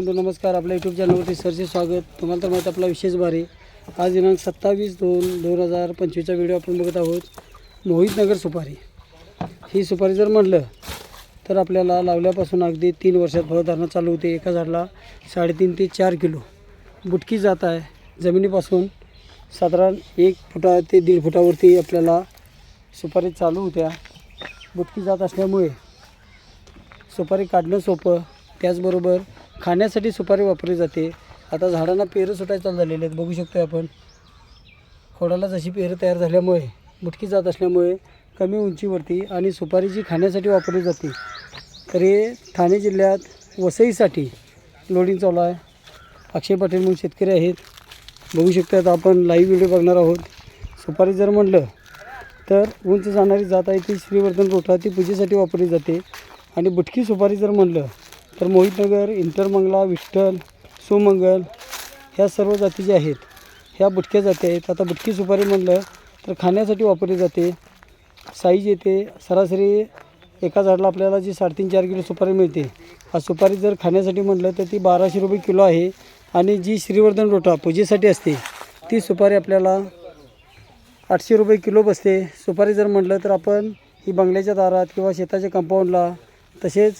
बंधू नमस्कार. आपल्या यूट्यूब चॅनलवरती सरचे स्वागत. तुम्हाला तर माहीत आपला विशेष भारी आज दिनांक सत्तावीस दोन दोन हजार पंचवीसचा व्हिडिओ आपण बघत आहोत. मोहितनगर सुपारी. ही सुपारी जर म्हटलं तर आपल्याला लावल्यापासून अगदी तीन वर्षात फळधारणा चालू होते. एका झाडाला साडेतीन ते चार किलो. बुटकी जात आहे. जमिनीपासून साधारण एक फुटा ते दीड फुटावरती आपल्याला सुपारी चालू होत्या. बुटकी जात असल्यामुळे सुपारी काढणं सोपं. त्याचबरोबर खाण्यासाठी सुपारी वापरली जाते. आता झाडांना पेरं सुटायला चालू झालेले आहेत. बघू शकतो आपण. खोडाला जशी पेरं तयार झाल्यामुळे बुटकी जात असल्यामुळे कमी उंचीवरती आणि सुपारी जी खाण्यासाठी वापरली जाते. तर हे ठाणे जिल्ह्यात वसईसाठी लोडिंग चालू आहे. अक्षय पाटील म्हणून शेतकरी आहेत. बघू शकतो आता आपण लाईव्ह व्हिडिओ बघणार आहोत. सुपारी जर म्हणलं तर उंच जाणारी जात आहे ती श्रीवर्धन रोटा ती पूजेसाठी वापरली जाते. आणि बुटकी सुपारी जर म्हणलं तर मोहितनगर इंटरमंगला विठ्ठल सुमंगल ह्या सर्व जाती ज्या आहेत ह्या बुटक्या जाती आहेत. आता बुटकी सुपारी म्हणलं तर खाण्यासाठी वापरली जाते. साईज येते. सरासरी एका झाडाला आपल्याला जी साडेतीन चार किलो सुपारी मिळते आज सुपारी जर खाण्यासाठी म्हटलं तर ती बाराशे रुपये किलो आहे. आणि जी श्रीवर्धन रोटा पूजेसाठी असते ती सुपारी आपल्याला आठशे रुपये किलो बसते. सुपारी जर म्हटलं तर आपण ही बंगल्याच्या दारात किंवा शेताच्या कंपाऊंडला तसेच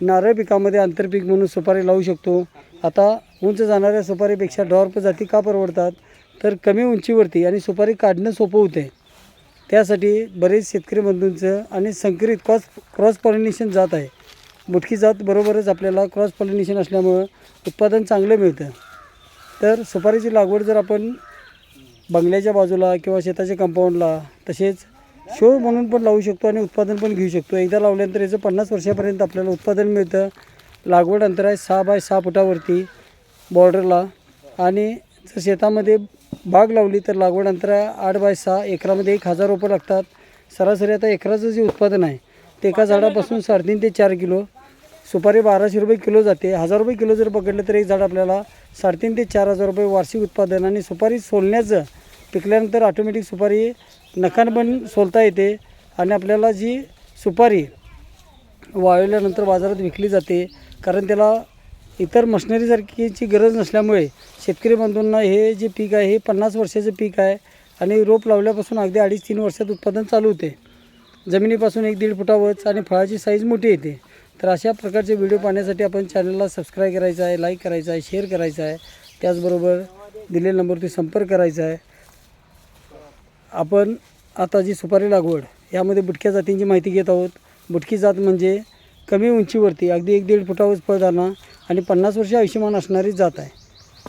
नारळ पिकामध्ये आंतरपीक म्हणून सुपारी लावू शकतो. आता उंच जाणाऱ्या सुपारीपेक्षा डॉर्प जाती का परवडतात? तर कमी उंचीवरती आणि सुपारी काढणं सोपं होते. त्यासाठी बरेच शेतकरी बंधूंचं आणि संकरित क्रॉस क्रॉस पॉलिनेशन जात आहे. बुटकी जात बरोबरच आपल्याला क्रॉस पॉलिनेशन असल्यामुळं उत्पादन चांगलं मिळतं. तर सुपारीची लागवड जर आपण बंगल्याच्या बाजूला किंवा शेताच्या कंपाऊंडला तसेच शो म्हणून पण लावू शकतो आणि उत्पादन पण घेऊ शकतो. एकदा लावल्यानंतर याचं पन्नास वर्षापर्यंत आपल्याला उत्पादन मिळतं. लागवड अंतर आहे सहा बाय सहा फुटावरती बॉर्डरला आणि जर शेतामध्ये बाग लावली तर लागवड अंतर आहे आठ बाय सहा एकरामध्ये एक हजार रुपये लागतात. सरासरी आता एकराचं जे उत्पादन आहे ते एका झाडापासून साडेतीन ते चार किलो. सुपारी बाराशे रुपये किलो जाते. हजार रुपये किलो जर पकडलं तर एक झाड आपल्याला साडेतीन ते चार हजार रुपये वार्षिक उत्पादन आणि सुपारी सोलण्याचं पिकल्यानंतर ऑटोमॅटिक सुपारी नखान पण सोलता येते आणि आपल्याला जी सुपारी वाळवल्यानंतर बाजारात विकली जाते कारण त्याला इतर मशनरीसारखीची गरज नसल्यामुळे शेतकरी बंधूंना हे जे पीक आहे हे पन्नास वर्षाचं पीक आहे आणि रोप लावल्यापासून अगदी अडीच तीन वर्षात उत्पादन चालू होते. जमिनीपासून एक दीड फुटावरच आणि फळाची साईज मोठी येते. तर अशा प्रकारचे व्हिडिओ पाहण्यासाठी आपण चॅनलला सबस्क्राईब करायचं आहे लाईक करायचं आहे शेअर करायचं आहे. त्याचबरोबर दिलेल्या नंबरवरती संपर्क करायचा आहे. आपण आता जी सुपारी लागवड यामध्ये बुटक्या जातींची माहिती घेत आहोत. बुटकी जात म्हणजे कमी उंचीवरती अगदी एक दीड फुटावर पळताना आणि पन्नास वर्ष आयुष्यमान असणारी जात आहे.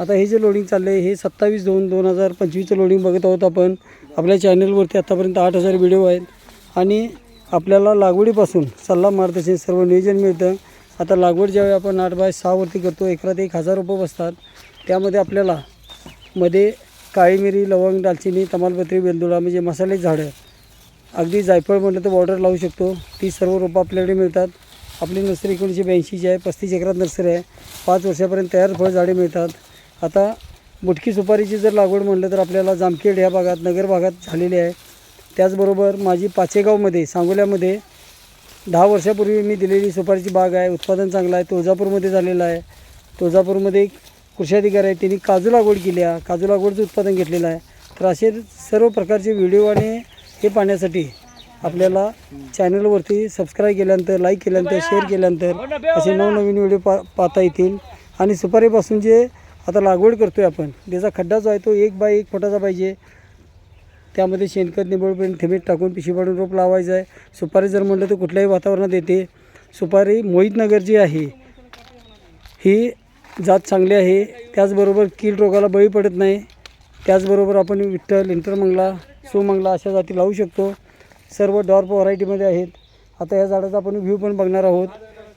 आता हे जे लोडिंग चाललं आहे हे सत्तावीस दोन दोन हजार पंचवीसचं लोडिंग बघत आहोत आपण. आपल्या चॅनलवरती आत्तापर्यंत आठ हजार व्हिडिओ आहेत. आणि आपल्याला लागवडीपासून सल्ला मार्गदर्शन सर्व नियोजन मिळतं. आता लागवड ज्यावेळी आपण आठ बाय सहावरती करतो एकरात एक हजार रुपये बसतात. त्यामध्ये आपल्याला मध्ये काळी मिरी लवंग दालचिनी तमालपत्री वेलदुडा म्हणजे मसाले झाडं. अगदी जायफळ म्हटलं तर बॉर्डर लावू शकतो. ती सर्व रोपं आपल्याकडे मिळतात. आपली नर्सरी एकोणीसशे ब्याऐंशीची आहे पस्तीस एकरात नर्सरी आहे. पाच वर्षापर्यंत तयार फळझाडे मिळतात. आता बुटकी सुपारीची जर लागवड म्हटलं तर आपल्याला जामखेड ह्या भागात नगर भागात झालेली आहे. त्याचबरोबर माझी पाचेगावमध्ये सांगोल्यामध्ये दहा वर्षापूर्वी मी दिलेली सुपारीची बाग आहे. उत्पादन चांगलं आहे. तुळजापूरमध्ये झालेलं आहे. तुळजापूरमध्ये एक कृषी अधिकारी आहे त्यांनी काजू लागवड केली आहे. काजू लागवडचं उत्पादन घेतलेलं आहे. तर असे सर्व प्रकारचे व्हिडिओ आणि हे पाहण्यासाठी आपल्याला चॅनलवरती सबस्क्राईब केल्यानंतर लाईक केल्यानंतर शेअर केल्यानंतर असे नवनवीन व्हिडिओ पा पाहता येतील. आणि सुपारीपासून जे आता लागवड करतो आहे आपण त्याचा खड्डा जो आहे तो एक बाय एक फुटाचा पाहिजे. त्यामध्ये शेणखत निबळपर्यंत थेंबीत टाकून पिशी पाडून रोप लावायचं आहे. सुपारी जर म्हटलं तर कुठल्याही वातावरणात येते. सुपारी मोहितनगर जी आहे ही जात चांगली आहे. त्याचबरोबर कीड रोगाला बळी पडत नाही. त्याचबरोबर आपण विठ्ठल इंटरमंगला सुमंगला अशा जाती लावू शकतो. सर्व डॉर्प व्हरायटीमध्ये आहेत. आता या झाडाचा आपण व्ह्यू पण बघणार आहोत.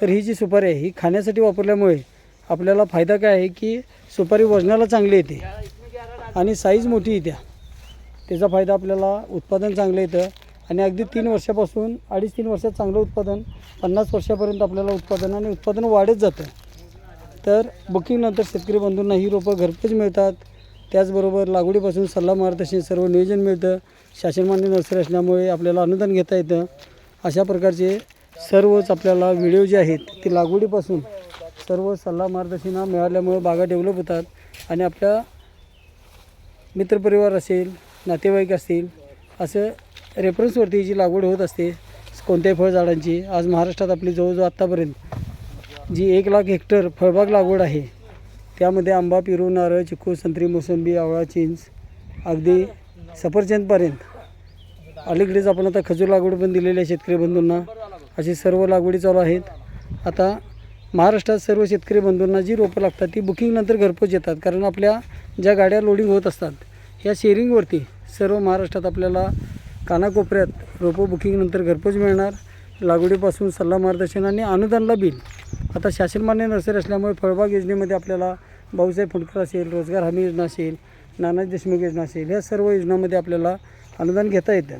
तर ही जी सुपारी आहे ही खाण्यासाठी वापरल्यामुळे आपल्याला फायदा काय आहे की सुपारी वजनाला चांगली येते आणि साईज मोठी येत्या त्याचा फायदा आपल्याला उत्पादन चांगलं येतं. आणि अगदी तीन वर्षापासून अडीच तीन वर्षात चांगलं उत्पादन पन्नास वर्षापर्यंत आपल्याला उत्पादन आणि उत्पादन वाढत जातं. तर बुकिंगनंतर शेतकरी बंधूंना ही रोपं घरपोच मिळतात. त्याचबरोबर लागवडीपासून सल्ला मार्गदर्शन सर्व नियोजन मिळतं. शासनमान्य नर्सरी असल्यामुळे आपल्याला अनुदान घेता येतं. अशा प्रकारचे सर्वच आपल्याला व्हिडिओ जे आहेत ते लागवडीपासून सर्व सल्ला मार्गदर्शना मिळाल्यामुळे बागा डेव्हलप होतात. आणि आपल्या मित्रपरिवार असेल नातेवाईक असतील असं रेफरन्सवरती जी लागवड होत असते कोणत्याही फळझाडांची आज महाराष्ट्रात आपली जवळजवळ आत्तापर्यंत जी एक लाख हेक्टर फळबाग लागवड आहे त्यामध्ये आंबा पेरू नारळ चिकू संत्री मोसंबी आवळा चिंच अगदी सफरचंदपर्यंत. अलीकडेच आपण आता खजूर लागवड पण दिलेली आहे शेतकरी बंधूंना. अशी सर्व लागवडी चालू आहेत. आता महाराष्ट्रात सर्व शेतकरी बंधूंना जी रोपं लागतात ती बुकिंगनंतर घरपोच येतात. कारण आपल्या ज्या गाड्या लोडिंग होत असतात या शेअरिंगवरती सर्व महाराष्ट्रात आपल्याला कानाकोपऱ्यात रोपं बुकिंगनंतर घरपोच मिळणार. लागवडीपासून सल्ला मार्गदर्शन आणि अनुदानला बिल. आता शासनमान्य नर्सरी असल्यामुळे फळबाग योजनेमध्ये आपल्याला भाऊसाहेब फुंडकर असेल रोजगार हमी योजना असेल नानाजी देशमुख योजना असेल ह्या सर्व योजनामध्ये आपल्याला अनुदान घेता येतं.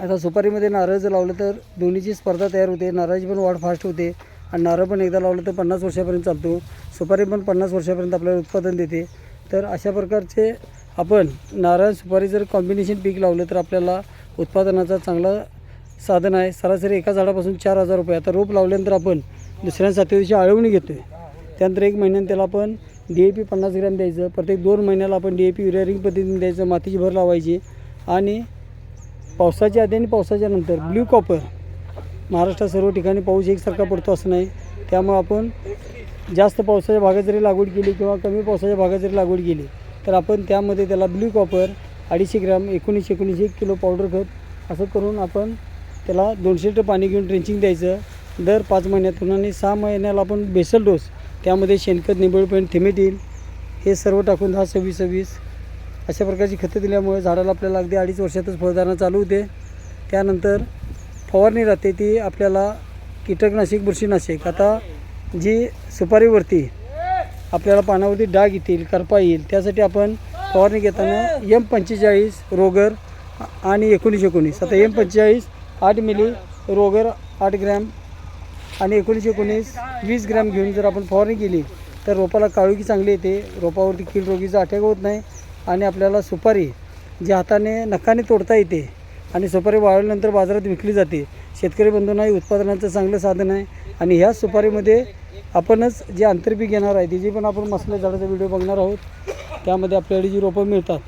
आता सुपारीमध्ये नारळ जर लावलं तर दोन्हीची स्पर्धा तयार होते नारळाची पण वाढ फास्ट होते आणि नारळ पण एकदा लावलं तर पन्नास वर्षापर्यंत चालतो. सुपारी पण पन्नास वर्षापर्यंत आपल्याला उत्पादन देते. तर अशा प्रकारचे आपण नारळ सुपारी जर कॉम्बिनेशन पीक लावलं तर आपल्याला उत्पादनाचा चांगला साधन आहे. सरासरी एका झाडापासून चार हजार रुपये. आता रोप लावल्यानंतर आपण दुसऱ्या सातव्या दिवशी आळवणी घेतो आहे त्यानंतर एक महिन्यानं त्याला आपण डी ए पी पन्नास ग्रॅम द्यायचं. प्रत्येक दोन महिन्याला आपण D A P urea ring पद्धतीने द्यायचं. मातीची भर लावायची. आणि पावसाच्या आधी आणि पावसाच्या नंतर ब्ल्यू कॉपर. महाराष्ट्रात सर्व ठिकाणी पाऊस एकसारखा पडतो असं नाही. त्यामुळं आपण जास्त पावसाच्या भागात जरी लागवड केली किंवा कमी पावसाच्या भागात जरी लागवड केली तर आपण त्यामध्ये त्याला ब्ल्यू कॉपर अडीचशे ग्रॅम एकोणीसशे एकोणीसशे एक किलो पावडर खत असं करून आपण त्याला दोनशे लिटर पाणी घेऊन ड्रेंचिंग द्यायचं. दर पाच महिन्यातून आणि सहा महिन्याला आपण बेसल डोस त्यामध्ये शेणखत निंबळपेंट थिमेटील हे सर्व टाकून दहा सव्वीस सव्वीस अशा प्रकारची खतं दिल्यामुळे झाडाला आपल्याला अगदी अडीच वर्षातच फळधारणा चालू होते. त्यानंतर फवारणी राहते ती आपल्याला कीटकनाशक बुरशीनाशक. आता जी सुपारीवरती आपल्याला पानावरती डाग येतील करपा येईल त्यासाठी आपण फवारणी घेताना एम पंचेचाळीस रोगर आणि एकोणीस एकोणीस. आता एम पंचेचाळीस आठ मिली रोगर आठ ग्रॅम आणि एकोणीस एकोणीस वीस ग्रॅम घेऊन जर आपण फवारणी केली तर रोपाला काळुकी चांगली येते. रोपावरती कीड रोगीचा अटॅक होत नाही आणि आपल्याला सुपारी जी हाताने नखाने तोडता येते आणि सुपारी वाळल्यानंतर बाजारात विकली जाते. शेतकरी बंधूंनाही उत्पादनाचं चांगलं साधन आहे आणि ह्याच सुपारीमध्ये आपणच जे आंतरपीक घेणार आहे त्याची पण आपण मसाले झाडाचा व्हिडिओ बघणार आहोत त्यामध्ये आपल्याला जी रोपं मिळतात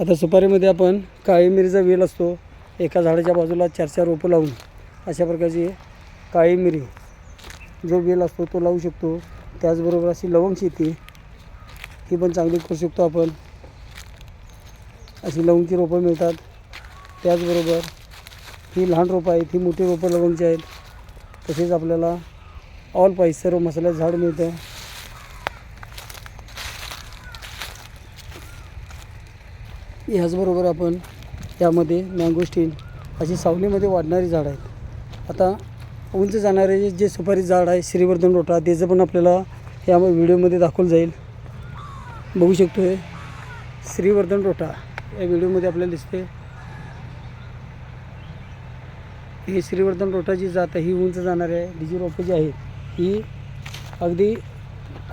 आता सुपारीमध्ये आपण काळी मिरीचा वेल असतो एका झाडाच्या बाजूला चार चार रोपं लावून अशा प्रकारची काळी मिरी जो वेल असतो तो लावू शकतो. त्याचबरोबर अशी लवंग शेती ही पण चांगली करू शकतो आपण. अशी लवंगची रोपं मिळतात. त्याचबरोबर ही लहान रोपं आहेत ही मोठी रोपं लवंगची आहेत. तसेच आपल्याला ऑल पाईस सर्व मसाल्याचं झाड मिळतं. ह्याचबरोबर आपण यामध्ये मँगोस्टीन अशी सावलीमध्ये वाढणारी झाडं आहेत. आता उंच जाणारे जे- जे सुपारी झाड आहे श्रीवर्धन रोटा त्याचं पण आपल्याला या व्हिडिओमध्ये दाखवलं जाईल. बघू शकतो आहे श्रीवर्धन रोटा या व्हिडिओमध्ये आपल्याला दिसते ही श्रीवर्धन रोटा जी जात आहे ही उंच जाणारी आहे. डिजी जी रोपं जी आहेत ही अगदी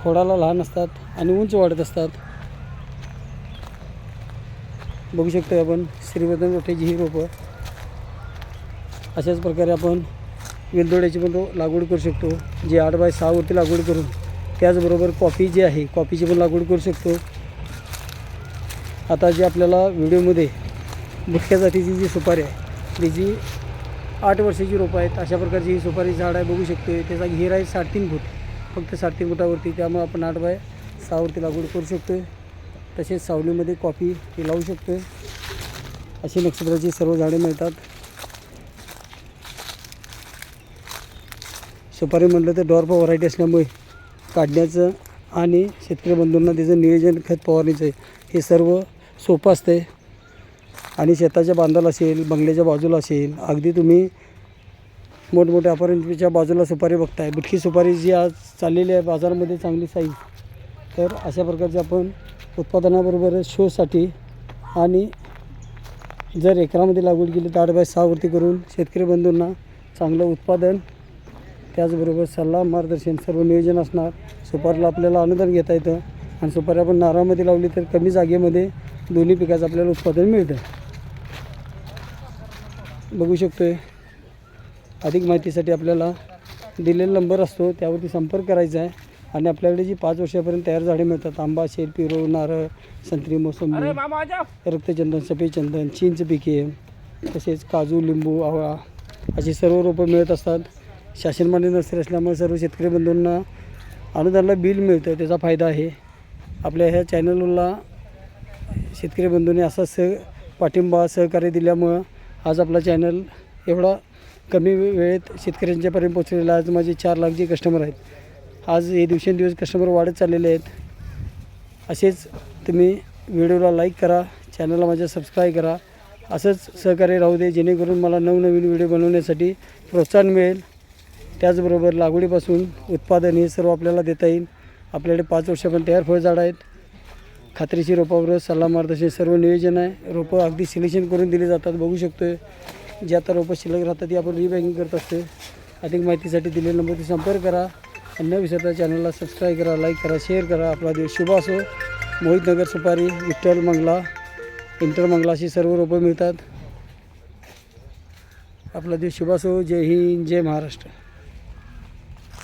खोडाला लहान असतात आणि उंच वाढत असतात. बघू शकतो आपण. श्रीवर्धन रोट्याची ही रोपं. अशाच प्रकारे आपण वेलदोड्याची पण लागवड करू शकतो. जे आठ बाय सहावरती लागवड करून त्याचबरोबर कॉफी जी आहे कॉफीची पण लागवड करू शकतो. आता जे आपल्याला व्हिडिओमध्ये मुख्य जातीची जी सुपारी आहे त्याची आठ वर्षाची रोपं आहेत अशा प्रकारची ही सुपारी झाड आहे बघू शकतो त्याचा घेर आहे साडेतीन फूट. फक्त साडेतीन फुटावरती त्यामुळे आपण आठ बाय सहावरती लागवड करू शकतो तसेच सावलीमध्ये कॉफी हे लावू शकतो अशी नक्षत्राची सर्व झाडे मिळतात. सुपारी म्हटलं तर डॉर्फ व्हरायटी असल्यामुळे काढण्याचं आणि शेतकरी बंधूंना त्याचं नियोजन खत फवारणीचं हे सर्व सोपं असते आणि शेताच्या बांधाला असेल बंगल्याच्या बाजूला असेल अगदी तुम्ही मोठमोठ्या अपार्टमेंटच्या बाजूला सुपारी बघताय. बुटकी सुपारी जी आज चाललेली आहे बाजारामध्ये चांगली साईज. तर अशा प्रकारचे आपण उत्पादनाबरोबर शोसाठी आणि जर एकरामध्ये लागवड केली तर आठ बाय सहावरती करून शेतकरी बंधूंना चांगलं उत्पादन त्याचबरोबर सल्ला मार्गदर्शन सर्व नियोजन असणार. सुपारीला आपल्याला अनुदान घेता येतं आणि सुपारी आपण नारळामध्ये लावली तर कमी जागेमध्ये दोन्ही पिकाचं आपल्याला उत्पादन मिळतं. बघू शकतोय अधिक माहितीसाठी आपल्याला दिलेला नंबर असतो त्यावरती संपर्क करायचा आहे. आणि आपल्याकडे जी पाच वर्षापर्यंत तयार झाडे मिळतात आंबा शेर पिरो नारळ संत्री मोसंबी रक्तचंदन सफेद चंदन चिंच पिके तसेच काजू लिंबू आवळा अशी सर्व रोपं मिळत असतात. शासनमान्य नर्सरी असल्यामुळे सर्व शेतकरी बंधूंना अनुदानाला बिल मिळतं त्याचा फायदा आहे. आपल्या ह्या चॅनलला शेतकरी बंधूंनी असा सह पाठिंबा सहकार्य दिल्यामुळं आज आपला चॅनल एवढा कमी वेळेत शेतकऱ्यांच्यापर्यंत पोचलेला. आज माझे चार लाख जे कस्टमर आहेत आज हे दिवसेंदिवस कस्टमर वाढत चाललेले आहेत. असेच तुम्ही व्हिडिओला लाईक करा चॅनलला माझ्या सबस्क्राईब करा. असंच सहकार्य राहू दे जेणेकरून मला नवनवीन व्हिडिओ बनवण्यासाठी प्रोत्साहन मिळेल. त्याचबरोबर लागवडीपासून उत्पादन हे सर्व आपल्याला देता येईल. आपल्याकडे पाच वर्षापर्यंत तयार फळझाडं आहेत. खात्रीशी रोपावर सल्ला मार्गदर्शन सर्व नियोजन आहे. रोपं अगदी सिलेक्शन करून दिली जातात बघू शकतोय. जे आता रोपं शिल्लक राहतात ती आपण रिबॅगिंग करत असते अधिक माहितीसाठी दिलेल्या नंबरशी संपर्क करा. न विसरता चॅनलला सबस्क्राईब करा लाईक करा शेअर करा आपला दिवस शुभ असो मोहित नगर सुपारी विठ्ठल मंगला इंटर मंगला अशी सर्व रोपं मिळतात आपला दिवस शुभ असो जय हिंद जय महाराष्ट्र